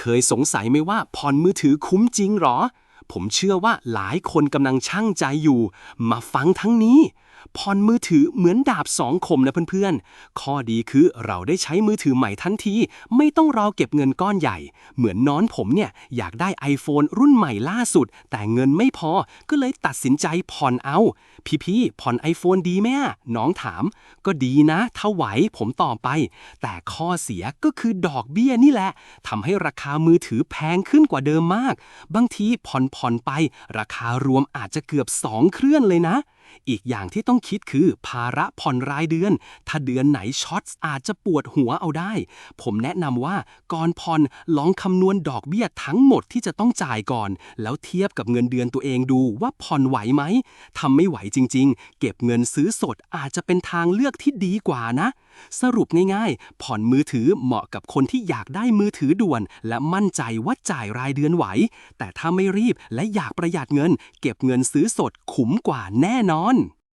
เคยสงสัยไหมว่าผ่อนมือถือคุ้มจริงหรอ ผมเชื่อว่าหลายคนกำลังช่างใจอยู่ มาฟังทั้งนี้ ผ่อนมือถือเหมือนดาบสองคมนะเพื่อนๆ ข้อดีคือเราได้ใช้มือถือใหม่ทันที ไม่ต้องรอเก็บเงินก้อนใหญ่ เหมือนน้อนผมเนี่ยอยากได้ iPhone รุ่นใหม่ล่าสุด แต่เงินไม่พอก็เลยตัดสินใจผ่อนเอา พี่ๆผ่อน iPhone ดีไหมน้องถาม ก็ดีนะถ้าไหวผมตอบไป แต่ข้อเสียก็คือดอกเบี้ยนี่แหละทำให้ราคามือถือแพงขึ้นกว่าเดิมมาก บางทีผ่อนผ่อนไป ราคารวมอาจจะเกือบ 2 เครื่อนเลยนะ อีกอย่างที่ต้องคิดคือภาระผ่อนรายเดือน ถ้าเดือนไหนช็อตอาจจะปวดหัวเอาได้ ผมแนะนำว่าก่อนผ่อนลองคำนวณดอกเบี้ยทั้งหมดที่จะต้องจ่ายก่อน แล้วเทียบกับเงินเดือนตัวเองดูว่าผ่อนไหวไหมทำไม่ไหวจริง ๆ เก็บเงินซื้อสดอาจจะเป็นทางเลือกที่ดีกว่านะ สรุปง่ายๆ ผ่อนมือถือเหมาะกับคนที่อยากได้มือถือด่วน และมั่นใจว่าจ่ายรายเดือนไหว แต่ถ้าไม่รีบและอยากประหยัดเงิน เก็บเงินซื้อสดคุ้มกว่าแน่นอน